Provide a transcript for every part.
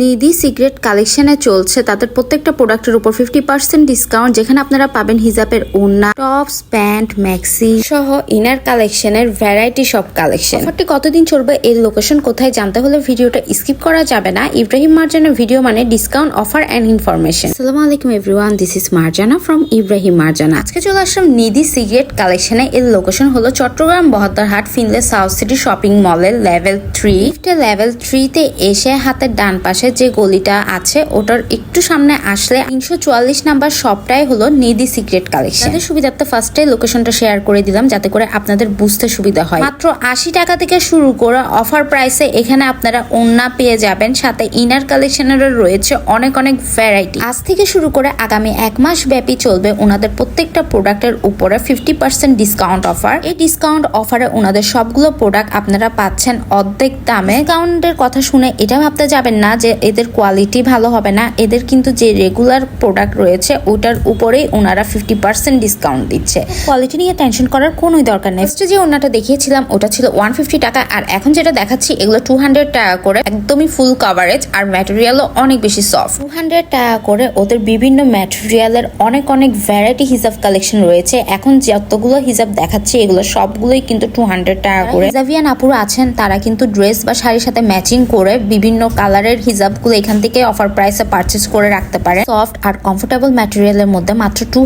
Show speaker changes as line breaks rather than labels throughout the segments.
নিধি secret কালেকশনে চলছে। তাদের প্রত্যেকটা প্রোডাক্টের উপর ফিফটি পার্সেন্ট ডিসকাউন্ট যেখানে আপনারা পাবেন হিজাবের ওড়না, টপস, প্যান্ট ম্যাক্সি সহ ইনার কালেকশনের ভ্যারাইটি সব কালেকশন। অফারটি কতদিন চলবে, এর লোকেশন কোথায় জানতে হলে ভিডিওটা স্কিপ করা যাবে না। ইব্রাহিম মার্জানের ভিডিও মানে ডিসকাউন্ট অফার অ্যান্ড ইনফরমেশন সালাম আলাইকুম everyone this is Marjana from Ibrahim Marjana. আজকে চলে আসলাম নিদি সিগারেট কালেকশনে। এর লোকেশন হলো Chattogram Bahaddarhat Finlay South City shopping মলের লেভেল থ্রি লেভেল থ্রিতে এসে হাতের ডান পাশে যে গলিটা আছে ওটার একটু সামনে আসলে তিনশো চুয়াল্লিশ নাম্বার শপটাই হলো নিধি সিক্রেট কালেকশন। তাদের সুবিধার্থে ফার্স্টে লোকেশনটা শেয়ার করে দিলাম যাতে করে আপনাদের বুঝতে সুবিধা হয়। মাত্র আশি টাকা থেকে শুরু করে অফার প্রাইসে এখানে আপনারা ওন্না পেয়ে যাবেন। সাথে ইনার কালেকশনেরও রয়েছে অনেক অনেক ভ্যারাইটি আজ থেকে শুরু করে আগামী এক মাস ব্যাপী চলবে ওনাদের প্রত্যেকটা প্রোডাক্টের উপরে ফিফটি পার্সেন্ট ডিসকাউন্ট অফার এই ডিসকাউন্ট অফারে ওনাদের সবগুলো প্রোডাক্ট আপনারা পাচ্ছেন অর্ধেক দামে। ডিসকাউন্টের কথা শুনে এটা ভাবতে যাবেন না যে এদের কোয়ালিটি ভালো হবে না। এদের কিন্তু যে রেগুলার প্রোডাক্ট রয়েছে ওটার উপরেই ওনারা ফিফটি পার্সেন্ট ডিসকাউন্ট দিচ্ছে। কোয়ালিটি নিয়ে টেনশন করার কোনোই দরকার নেই। যে ওনাটা দেখিয়েছিলাম ওটা ছিল ওয়ান ফিফটি টাকা। আর এখন যেটা দেখাচ্ছি এগুলো টু হান্ড্রেড টাকা করে একদমই ফুল কাভারেজ আর ম্যাটেরিয়ালও অনেক বেশি সফট টু হান্ড্রেড টাকা করে ওদের বিভিন্ন ম্যাটেরিয়ালের অনেক অনেক ভ্যারাইটি হিসাব কালেকশন রয়েছে। এখন যতগুলো হিসাব দেখাচ্ছি এগুলো সবগুলোই কিন্তু টু হান্ড্রেড টাকা করে। হিজাবিয়ান আপুরা আছেন তারা কিন্তু ড্রেস বা শাড়ির সাথে ম্যাচিং করে বিভিন্ন কালারের হিজাবগুলো এখান থেকে অফার প্রাইসে পারচেস করে রাখতে পারে। সফট আর কমফোর্টেবল ম্যাটেরিয়ালের মধ্যে মাত্র টু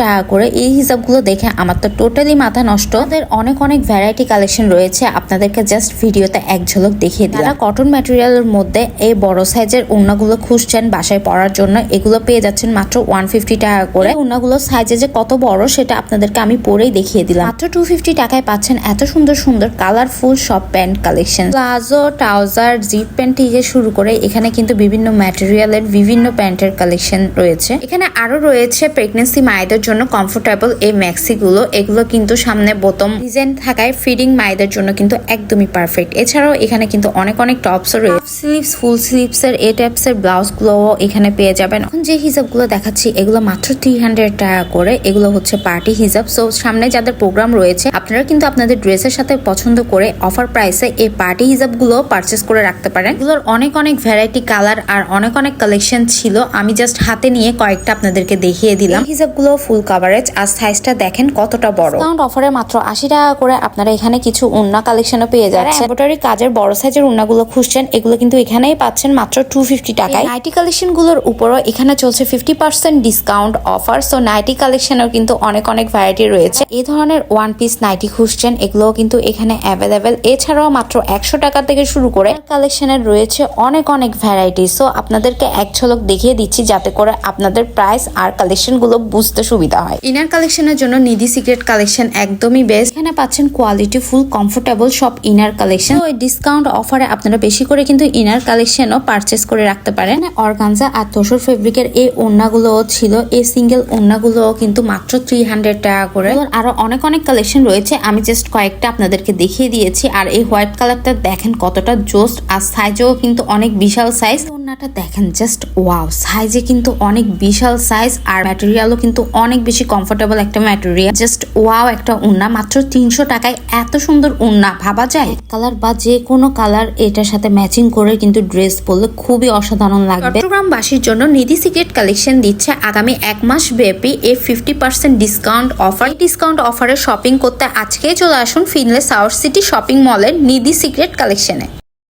টাকা করে এই হিসাবগুলো দেখে আমার তো টোটালি মাথা নষ্ট। ওদের অনেক অনেক ভ্যারাইটি কালেকশন রয়েছে, আপনাদেরকে জাস্ট ভিডিওতে এক ঝলক দেখিয়ে দিলাম। কটন ম্যাটেরিয়ালের মধ্যে এই বড় সাইজের ওড়নাগুলো খুঁজছেন বাসায় পরার জন্য, এগুলো পেয়ে যাচ্ছেন মাত্র ওয়ান টাকা করে। ওড়নাগুলো সাইজে যে কত বড়, সেটা আপনাদেরকে আমি পরেই দেখিয়ে দিলাম। মাত্র টু টাকায় পাচ্ছেন এত সুন্দর সুন্দর কালারফুল সব pant collection palazzo trouser zip pant থেকে শুরু করে এখানে কিন্তু বিভিন্ন ম্যাটেরিয়ালের বিভিন্ন প্যান্টের কালেকশন রয়েছে। এখানে আরও রয়েছে প্রেগনেন্সি মায়েদের জন্য কমফোর্টেবল এই ম্যাক্সি গুলো। এগুলো কিন্তু সামনে বোতম ডিজাইন থাকায় ফিডিং মায়েদের জন্য কিন্তু একদমই পারফেক্ট এছাড়াও এখানে কিন্তু অনেক অনেক টপসও রয়েছে। স্লিভস ফুল স্লিভস এর এ টাইপস এর ব্লাউজগুলো এখানে পেয়ে যাবেন। এখন যে হিসাবগুলো দেখাচ্ছি, এগুলো মাত্র থ্রি হান্ড্রেড টাকা করে। এগুলো হচ্ছে পার্টি হিসাব। সো সামনে যাদের প্রোগ্রাম রয়েছে, আপনারা কিন্তু আপনাদের ড্রেসের সাথে পছন্দ করে অফার প্রাইসে এই পার্টি হিসাবগুলো পারচেস করে রাখতে পারেন। এগুলোর অনেক অনেক ভ্যারাইটি কালার আর অনেক অনেক কালেকশন ছিল। আমি জাস্ট হাতে নিয়ে কয়েকটা আপনাদেরকে দেখিয়ে দিলাম। এই হিসাবগুলো ফুল কাভারেজ আর সাইজটা দেখেন কতটা বড়। ডিসকাউন্ট অফারে মাত্র আশি টাকা করে আপনারা এখানে কিছু উন্না কালেকশনও পেয়ে যাচ্ছেন। এম্ব্রয়ডারি কাজের বড় সাইজের উন্নাগুলো খুঁজছেন এগুলো কিন্তু এখানেই পাচ্ছেন মাত্র টু ফিফটি টাকায়। নাইটি কালেকশনগুলোর উপরও এখানে চলছে fifty percent discount offer so nighty কালেকশনেও কিন্তু অনেক অনেক ভ্যারাইটি রয়েছে। এই ধরনের ওয়ান পিস নাইটি খুঁজছেন এগুলোও কিন্তু এখানে অ্যাভেলেবেল এছাড়াও মাত্র একশো টাকা থেকে শুরু করে কালেকশনের রয়েছে অনেক অনেক ভ্যারাইটি সো আপনাদেরকে এক ঝলক দেখিয়ে দিচ্ছি যাতে করে আপনাদের প্রাইস আর কালেকশনগুলো বুঝতে সুবিধা হয়। ইনার কালেকশনের জন্য নিধি সিক্রেট কালেকশন একদমই বেস্ট এখানে পাচ্ছেন কোয়ালিটি ফুল কমফোর্টেবল সব ইনার কালেকশন ওই ডিসকাউন্ট অফারে আপনারা বেশি করে কিন্তু ইনার কালেকশনও পারচেস করে রাখতে পারেন। অর্গানজা আর তোষর ফেব্রিকের এই ওড়নাগুলোও ছিল। এই সিঙ্গেল ওড়নাগুলোও কিন্তু মাত্র থ্রি হান্ড্রেড টাকা করে। আরও অনেক অনেক কালেকশন রয়েছে। আমি জাস্ট কয়েকটা আপনাদেরকে দেখিয়ে দিয়েছি। আর এই হোয়াইট কালারটা দেখেন কতটা জোস্ট আর সাইজেও কিন্তু অনেক বিশাল সাইজ ওড়নাটা দেখেন জাস্ট ওয়াও সাইজে কিন্তু অনেক বিশাল সাইজ আর ম্যাটেরিয়ালও কিন্তু অনেক বেশি কমফোর্টেবল একটা ম্যাটেরিয়াল জাস্ট ওয়াও একটা উন্না। মাত্র তিনশো টাকায় এত সুন্দর উন্না ভাবা যায়? কালার বা যে কোনো কালার এটার সাথে ম্যাচিং করে কিন্তু ড্রেস পরলে খুবই অসাধারণ লাগবে। চট্টগ্রামবাসীর জন্য নিধি সিক্রেট কালেকশন দিচ্ছে আগামী এক মাস ব্যাপী এই fifty percent discount offer. Discount অফারে শপিং করতে আজকেই চলে আসুন ফিনলে সাউথ সিটি শপিং মলের নিধি সিক্রেট কালেকশনে।